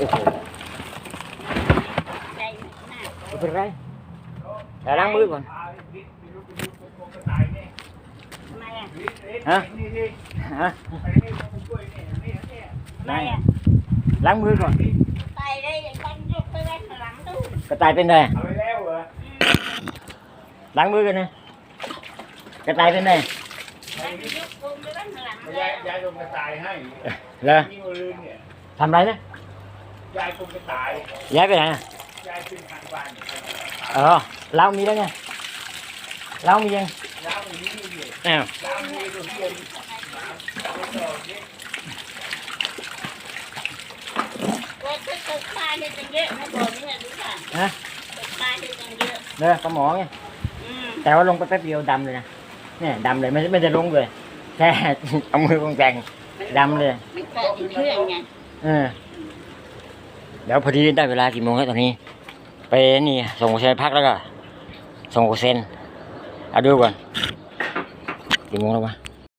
อ้โห ใจหนัก ไม่เป็นไรแต่ล้างมือก่อน ทำไมอ่ะ ฮะฮะ ทำไมอ่ะ ล้างมือก่อน ตายได้ยังต้องยกไปไว้ข้างหลังตู้ กระต่ายเป็นไง เอาไปแล้วเหรอ ล้างมือกันนะกระต่ายเป็นไง แล้วยกกลมไปไว้ข้างหลัง ไม่ แล้ ยายว ยายลงกระต่ายให้ เหรอ นี่มือเนี่ย ทำไรนะ ยายลงกระต่าย ย้ายไปไหนอะยายขึ้นทางบ้านเออเรามีแล้วไงเรามียังแล้วอย่างนี้นี่เนี่ยอ้าวแล้วมีตัวเทียนน้ำเอาไปต่อเนี่ยว่าถ้าเกิดปลาเนี่ยจะเยอะนะบอกนี่ไงรู้ป่ะฮะเกิดปลาเนี่ยจะเยอะ เด้อปลาหมอไงอืมแต่ว่าลงไปแป๊บเดียวดำเลยนะเนี่ยดำเลยไม่ไม่ได้ลงเลยแค่ เอามือลงแจงดำเลยมันเกิดอีกเครื่องไง เออ เดี๋ยวพอดีได้เวลากี่โมงแล้วตอนนี้ ไปนี่ส่งเซนพักแล้วก็ส่งเซนเอาดูก่อนกี่โมงแล้ววะ